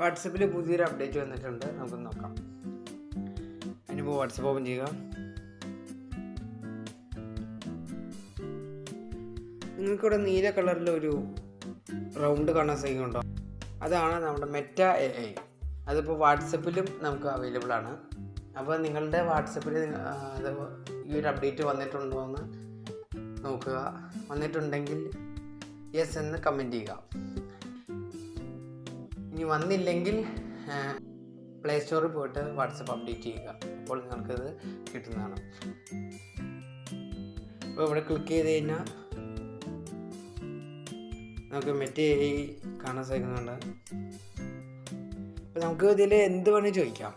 വാട്സപ്പിൽ പുതിയൊരു അപ്ഡേറ്റ് വന്നിട്ടുണ്ട്. നമുക്ക് നോക്കാം. അതിനിപ്പോൾ വാട്സപ്പ് ഓപ്പൺ ചെയ്യുക. നിങ്ങൾക്കിവിടെ നീല കളറിൽ ഒരു റൗണ്ട് കാണാൻ സാധിക്കുന്നുണ്ടോ? അതാണ് നമ്മുടെ മെറ്റ എ ഐ അതിപ്പോൾ വാട്സപ്പിലും നമുക്ക് അവൈലബിൾ ആണ്. അപ്പോൾ നിങ്ങളുടെ വാട്സപ്പിൽ അത് ഈ ഒരു അപ്ഡേറ്റ് വന്നിട്ടുണ്ടോ എന്ന് നോക്കുക. വന്നിട്ടുണ്ടെങ്കിൽ യെസ് എന്ന് കമന്റ് ചെയ്യുക. ഇനി വന്നില്ലെങ്കിൽ പ്ലേ സ്റ്റോറിൽ പോയിട്ട് വാട്സപ്പ് അപ്ഡേറ്റ് ചെയ്യുക. അപ്പോൾ നിങ്ങൾക്കത് കിട്ടുന്നതാണ്. അപ്പോൾ ഇവിടെ ക്ലിക്ക് ചെയ്ത് കഴിഞ്ഞാൽ നമുക്ക് മറ്റേ ഈ കാണാൻ സാധിക്കുന്നുണ്ട് അപ്പോൾ നമുക്ക് ഇതിൽ എന്ത് വേണേൽ ചോദിക്കാം.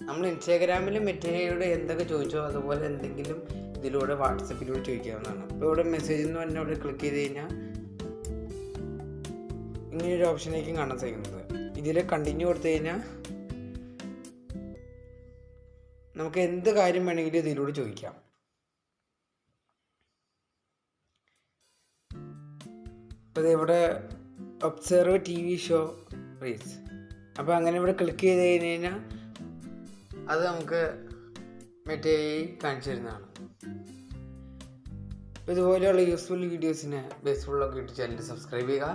നമ്മൾ ഇൻസ്റ്റാഗ്രാമിൽ മെറ്റേയോട് എന്തൊക്കെ ചോദിച്ചോ അതുപോലെ എന്തെങ്കിലും ഇതിലൂടെ വാട്സപ്പിലൂടെ ചോദിക്കാവുന്നതാണ്. അപ്പോൾ ഇവിടെ മെസ്സേജ് എന്ന് പറഞ്ഞാൽ ഇവിടെ ക്ലിക്ക് ചെയ്ത് കഴിഞ്ഞാൽ ഇങ്ങനെയൊരു ഓപ്ഷനായിരിക്കും കാണാൻ സാധിക്കുന്നത്. ഇതിൽ കണ്ടിന്യൂ കൊടുത്തു കഴിഞ്ഞാൽ നമുക്ക് എന്ത് കാര്യം വേണമെങ്കിലും ഇതിലൂടെ ചോദിക്കാം. അപ്പോൾ ഇവിടെ observe T V show reels അപ്പോൾ അങ്ങനെ ഇവിടെ ക്ലിക്ക് ചെയ്ത് കഴിഞ്ഞ് കഴിഞ്ഞാൽ അത് നമുക്ക് മറ്റേ കാണിച്ചു തരുന്നതാണ്. ഇതുപോലെയുള്ള യൂസ്ഫുൾ വീഡിയോസിന് ബേസ്ഫുള്ളൊക്കെ ഇട്ട് ചാനൽ സബ്സ്ക്രൈബ് ചെയ്യുക.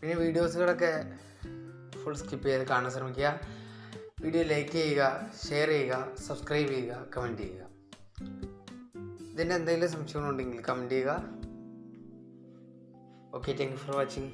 പിന്നെ വീഡിയോസുകളൊക്കെ ഫുൾ സ്കിപ്പ് ചെയ്ത് കാണാൻ ശ്രമിക്കുക. വീഡിയോ ലൈക്ക് ചെയ്യുക ഷെയർ ചെയ്യുക സബ്സ്ക്രൈബ് ചെയ്യുക കമന്റ് ചെയ്യുക. ഇതിന്റെ എന്തെങ്കിലും സംശയങ്ങളുണ്ടെങ്കിൽ കമന്റ് ചെയ്യുക. Okay thank you for watching